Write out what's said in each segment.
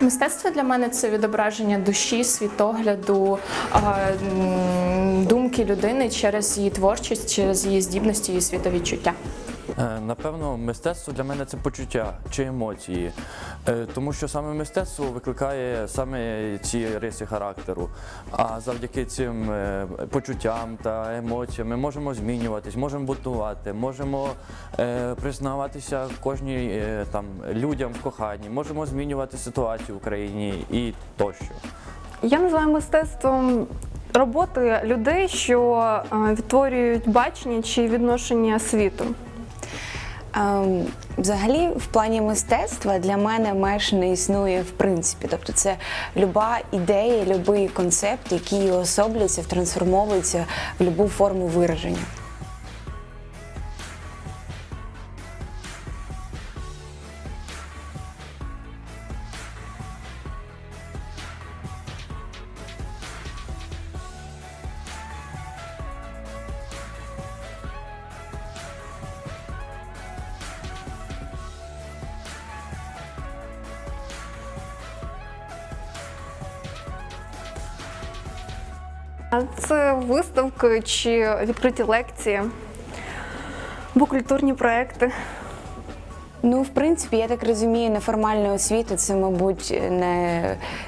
Мистецтво для мене це відображення душі, світогляду, думки людини через її творчість, через її здібності і світовідчуття. Е, Напевно, мистецтво для мене це почуття чи емоції, Е, тому що саме мистецтво викликає саме ці риси характеру. А завдяки цим е, почуттям та емоціям ми можемо змінюватись, можемо будувати, можемо признаватися кожній там людям в коханні, можемо змінювати ситуацію в Україні і тощо. Я називаю мистецтвом роботи людей, що відтворюють бачення чи відношення світу. Ем, Взагалі, в плані мистецтва для мене меж не існує в принципі. Тобто, це люба ідея, будь-який концепт, який особлюється, трансформовується в будь-яку форму вираження. Це виставки чи відкриті лекції, або культурні проекти. Ну, в принципі, я так розумію, неформальна освіта це, мабуть, не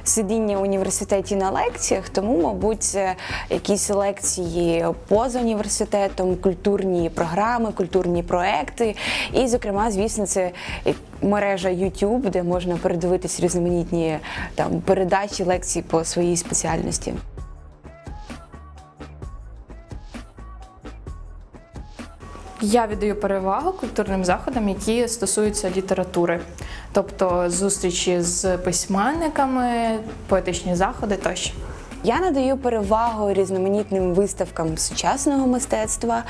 сидіння в університеті на лекціях, тому, мабуть, це якісь лекції поза університетом, культурні програми, культурні проекти. І, зокрема, звісно, це мережа YouTube, де можна передивитись різноманітні там передачі, лекції по своїй спеціальності. Я віддаю перевагу культурним заходам, які стосуються літератури, тобто зустрічі з письменниками, поетичні заходи тощо. Я надаю перевагу різноманітним виставкам сучасного мистецтва,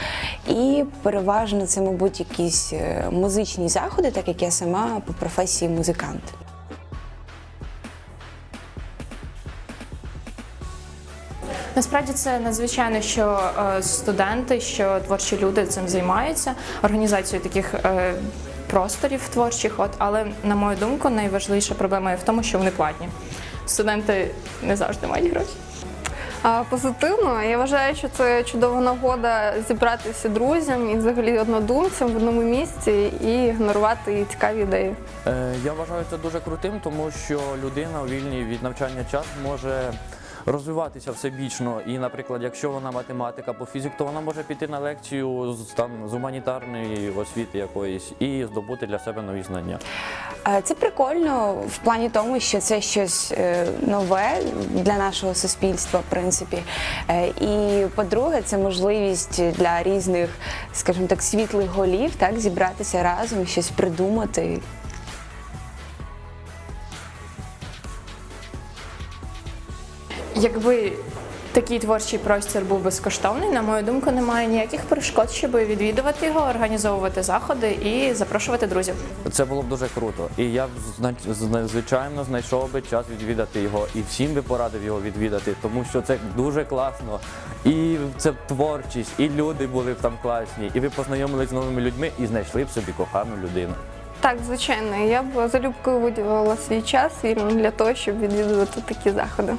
і переважно це, мабуть, якісь е, музичні заходи, так як я сама по професії музикант. Насправді це надзвичайно, що е, студенти, що творчі люди цим займаються, організацією таких е, просторів творчих. От, але на мою думку, найважливіша проблема є в тому, що вони платні. Студенти не завжди мають гроші. А позитивно, я вважаю, що це чудова нагода зібратися друзям і взагалі однодумцям в одному місці і генерувати цікаві ідеї. Е, Я вважаю це дуже крутим, тому що людина у вільний від навчання час може розвиватися всебічно. І, наприклад, якщо вона математика по фізик, то вона може піти на лекцію з там з гуманітарної освіти якоїсь і здобути для себе нові знання. Е, Це прикольно в плані тому, що це щось е, нове для нашого суспільства, в принципі. Е, І по-друге, це можливість для різних, скажімо так, світлих голів так зібратися разом, щось придумати. Якби такий творчий простір був безкоштовний, на мою думку, немає ніяких перешкод, щоб відвідувати його, організовувати заходи і запрошувати друзів. Це було б дуже круто. І я б звичайно знайшов би час відвідати його, і всім би порадив його відвідати, тому що це дуже класно. І це творчість, і люди були б там класні, і ви познайомились з новими людьми і знайшли б собі кохану людину. Так, звичайно, я б залюбки виділила свій час вільно для того, щоб відвідувати такі заходи.